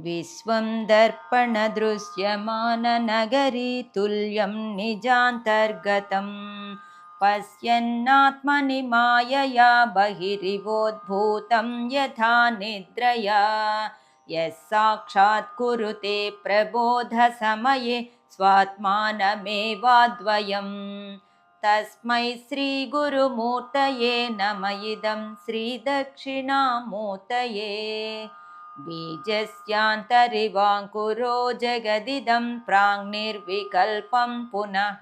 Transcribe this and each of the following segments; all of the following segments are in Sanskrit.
विश्वं दर्पणदृश्यमाननगरी तुल्यं निजान्तर्गतं पश्यन्नात्मनि मायया बहिरिवोद्भूतं यथा निद्रया। यः साक्षात् कुरुते प्रबोधसमये स्वात्मानमेवाद्वयम् तस्मै श्रीगुरुमूर्तये नम। इदं श्रीदक्षिणामूर्तये बीजस्यान्तरिवाङ्कुरो जगदिदं प्राङ्निर्विकल्पं पुनः।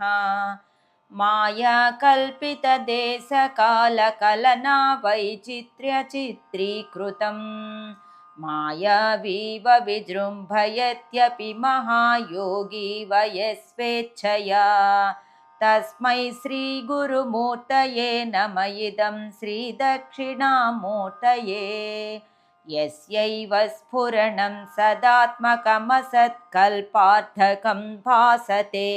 मायाकल्पितदेशकालकलना वैचित्र्यचित्रीकृतम् मायावीव विजृम्भयत्यपि महायोगी वयस्वेच्छया। तस्मै श्रीगुरुमूर्तये नम। इदं श्रीदक्षिणामूर्तये यस्यैव स्फुरणं सदात्मकमसत्कल्पार्थकं भासते।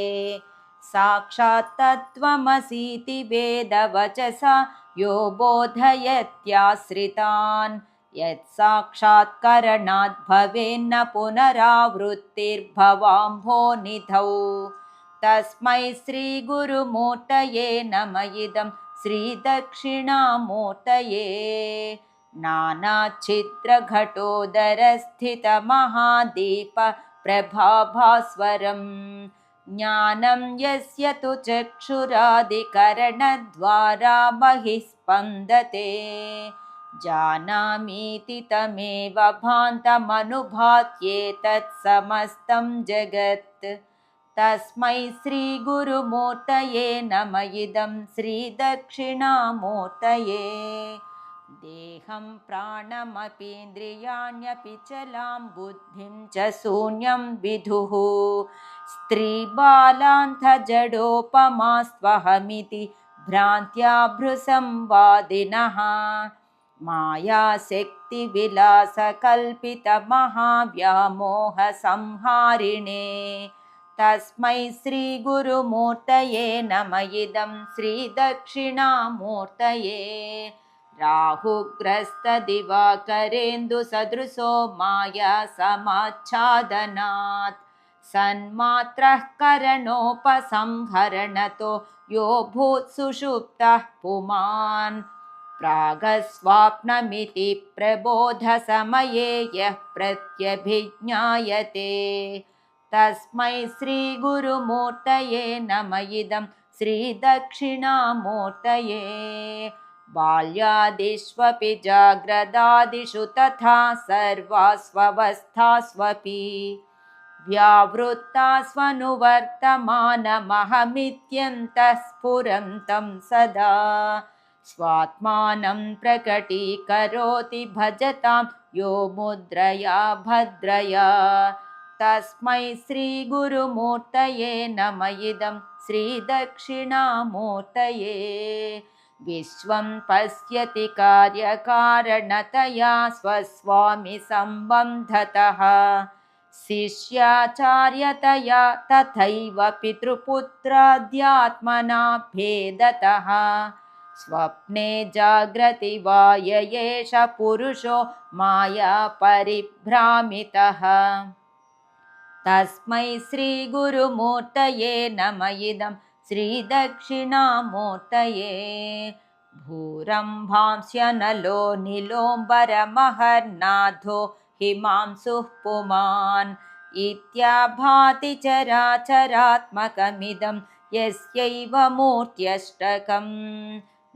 साक्षात् तत्त्वमसीति वेदवचसा यो बोधयत्याश्रितान्। यत्साक्षात्करणात् भवेन्न पुनरावृत्तिर्भवाम्भोनिधौ तस्मै श्रीगुरुमूर्तये नम। इदं श्रीदक्षिणामूर्तये नानाच्छिद्रघटोदरस्थितमहादीपप्रभाभास्वरं ज्ञानं यस्य तु चक्षुरादिकरणद्वारा बहिः स्पन्दते जानामीति तमेव भान्तमनुभात्येतत् समस्तं जगत्। तस्मै श्रीगुरुमूर्तये नम। इदं श्रीदक्षिणामूर्तये देहं प्राणमपीन्द्रियाण्यपि चलां बुद्धिं च शून्यं विदुः स्त्रीबालान्थजडोपमास्त्वहमिति भ्रान्त्या भ्रुसंवादिनः मायाशक्तिविलासकल्पितमहाव्यामोहसंहारिणे। तस्मै श्रीगुरुमूर्तये नम। इदं श्रीदक्षिणामूर्तये राहुग्रस्तदिवाकरेन्दुसदृशो माया समाच्छादनात्। सन्मात्रः करणोपसंहरणतो यो भूत्सुषुप्तः पुमान्। प्रागस्वाप्नमिति प्रबोधसमये यः प्रत्यभिज्ञायते। तस्मै श्रीगुरुमूर्तये नम। इदं श्रीदक्षिणामूर्तये बाल्यादिष्वपि जाग्रदादिषु तथा सर्वास्वस्थास्वपि व्यावृत्तास्वनुवर्तमानमहमित्यन्तः स्फुरन्तं सदा स्वात्मानं प्रकटीकरोति भजतां यो मुद्रया भद्रया। तस्मै श्रीगुरुमूर्तये नम। इदं श्रीदक्षिणामूर्तये विश्वं पश्यति कार्यकारणतया स्वस्वामिसम्बन्धतः शिष्याचार्यतया तथैव पितृपुत्राध्यात्मना भेदतः। स्वप्ने जाग्रति वा य एष पुरुषो मायापरिभ्रामितः। तस्मै श्रीगुरुमूर्तये नम। इदं श्रीदक्षिणामूर्तये भूरम्भांस्यनलो निलोम्बरमहर्नाथो हिमांशुः पुमान् इत्याभाति चराचरात्मकमिदं यस्यैव मूर्त्यष्टकम्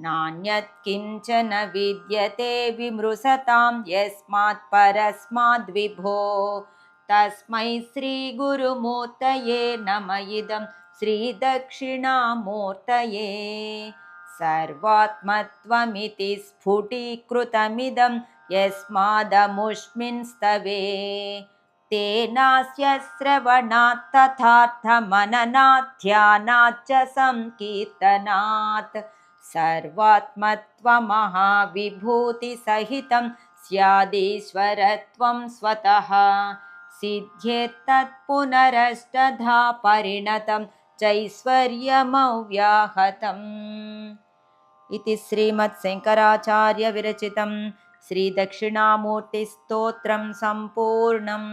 नान्यत् किञ्चन विद्यते विमृशतां यस्मात् परस्माद्विभो तस्मै श्रीगुरुमूर्तये नम इदं श्रीदक्षिणामूर्तये सर्वात्मत्वमिति स्फुटीकृतमिदं यस्मादमुष्मिन् स्तवे तेनास्य श्रवणात् तथार्थमननाध्यानाच्च सङ्कीर्तनात् सर्वात्मत्वमहाविभूतिसहितं स्यादीश्वरत्वं स्वतः। सिद्ध्येत्तत्पुनरष्टधा परिणतं चैश्वर्यमव्याहतम् इति श्रीमत्शङ्कराचार्यविरचितं श्रीदक्षिणामूर्तिस्तोत्रं सम्पूर्णम्